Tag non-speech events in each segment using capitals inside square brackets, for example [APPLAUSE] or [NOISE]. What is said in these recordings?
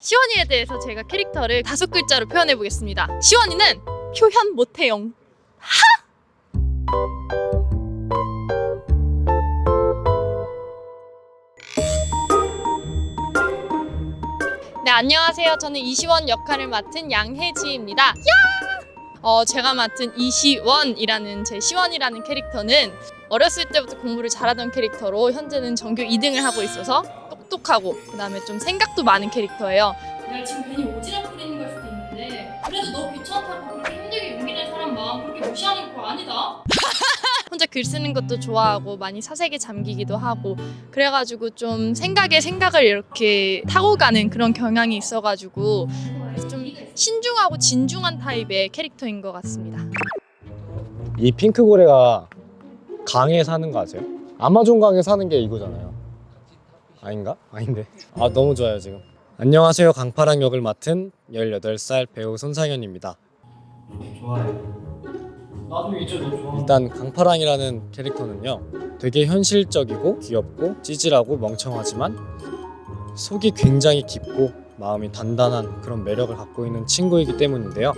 시원이에 대해서 제가 캐릭터를 다섯 글자로 표현해 보겠습니다. 시원이는 표현 못해용. 네, 안녕하세요. 저는 이시원 역할을 맡은 양혜지입니다. 야! 어, 제가 맡은 이시원이라는 제 시원이라는 캐릭터는 어렸을 때부터 공부를 잘하던 캐릭터로 현재는 전교 2등을 하고 있어서 똑똑하고 그다음에 좀 생각도 많은 캐릭터예요. 내가 지금 괜히 오지랖 부리는 걸 수도 있는데 그래도 너 귀찮다고 그렇게 힘들게 용기 낸 사람 마음 그렇게 무시하는 거 아니다. [LAUGHS] 혼자 글 쓰는 것도 좋아하고 많이 사색에 잠기기도 하고 그래가지고 좀 생각에 생각을 이렇게 타고 가는 그런 경향이 있어가지고 좀 신중하고 진중한 타입의 캐릭터인 것 같습니다. 이 핑크고래가 강에 사는 거 아세요? 아마존 강에 사는 게 이거잖아요. 아닌가? 아닌데. 아 너무 좋아요 지금. 안녕하세요 강파랑 역을 맡은 18살 배우 손상현입니다. 좋아요. 나도 이제 너 좋아. 일단 강파랑이라는 캐릭터는요. 되게 현실적이고 귀엽고 찌질하고 멍청하지만 속이 굉장히 깊고 마음이 단단한 그런 매력을 갖고 있는 친구이기 때문인데요.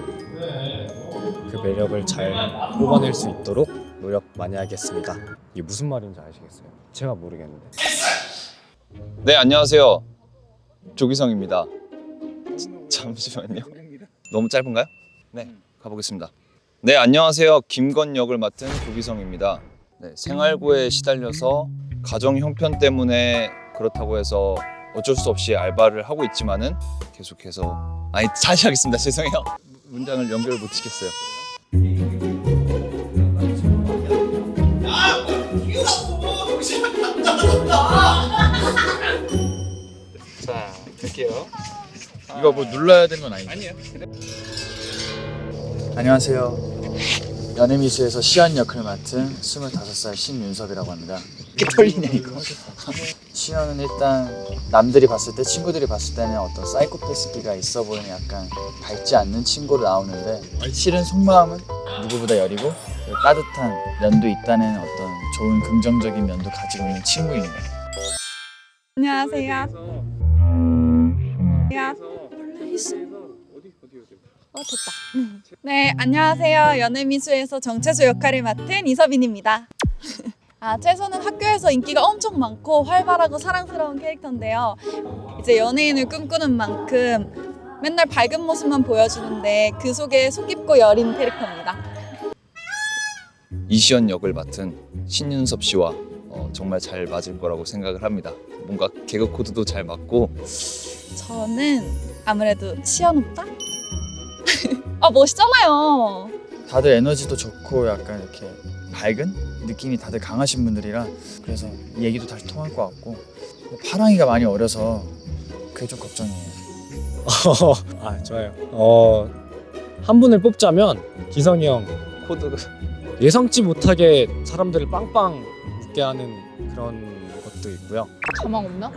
그 매력을 잘 뽑아낼 수 있도록 노력 많이 하겠습니다. 이게 무슨 말인지 아시겠어요? 제가 모르겠는데. 네 안녕하세요. 조기성입니다. 잠시만요. 너무 짧은가요? 네 가보겠습니다. 네 안녕하세요. 김건 역을 맡은 조기성입니다. 네, 생활고에 시달려서 가정 형편 때문에 그렇다고 해서 어쩔 수 없이 알바를 하고 있지만은 계속해서 아니 다시 하겠습니다. [LAUGHS] 죄송해요. 문장을 연결을 못 시켰어요 자, 갈게요. 이거 뭐 눌러야 되는 건 아니죠? 아니요. 안녕하세요. 연예미수에서 시안 역을 맡은 25살 신윤섭이라고 합니다. 이렇게 떨리냐 이거? 시연은 일단 남들이 봤을 때 친구들이 봤을 때는 어떤 사이코패스기가 있어 보이는 약간 밝지 않는 친구로 나오는데 실은 속마음은 누구보다 여리고 따뜻한 면도 있다는 어떤 좋은 긍정적인 면도 가지고 있는 친구입니다. 안녕하세요. 안녕. 어 됐다. 네 안녕하세요. 연예미수에서 정채수 역할을 맡은 이서빈입니다. [LAUGHS] 아 채소는 학교에서 인기가 엄청 많고 활발하고 사랑스러운 캐릭터인데요. 이제 연예인을 꿈꾸는 만큼 맨날 밝은 모습만 보여주는데 그 속에 속 깊고 여린 캐릭터입니다. 이시연 역을 맡은 신윤섭 씨와 어, 정말 잘 맞을 거라고 생각을 합니다 뭔가 개그 코드도 잘 맞고 저는 아무래도 시연 오빠? 아 [LAUGHS] 멋있잖아요. 다들 에너지도 좋고 약간 이렇게 밝은 느낌이 다들 강하신 분들이라 그래서 얘기도 다시 통할 것 같고 파랑이가 많이 어려서 그게 좀 걱정이에요. [LAUGHS] 아 좋아요. 어한 분을 뽑자면 기성이 형 코드가 예상치 못하게 사람들을 빵빵 웃게 하는 그런 것도 있고요. 가망 없나?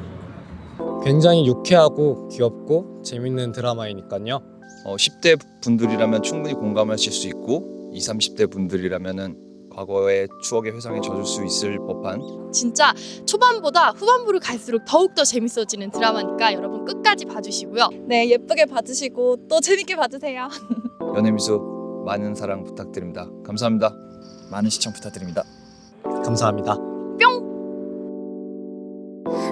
굉장히 유쾌하고 귀엽고 재밌는 드라마이니까요. 어, 10대 분들이라면 충분히 공감하실 수 있고 20, 30대 분들이라면은 과거의 추억의 회상에 젖을 수 있을 법한 진짜 초반보다 후반부를 갈수록 더욱더 재밌어지는 드라마니까 여러분 끝까지 봐주시고요. 네 예쁘게 봐주시고 또 재밌게 봐주세요. [LAUGHS] 연예미수 많은 사랑 부탁드립니다. 감사합니다. 많은 시청 부탁드립니다. 감사합니다.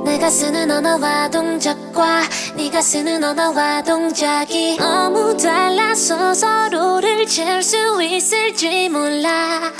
내가 쓰는 언어와 동작과 네가 쓰는 언어와 동작이 너무 달라서 서로를 채울 수 있을지 몰라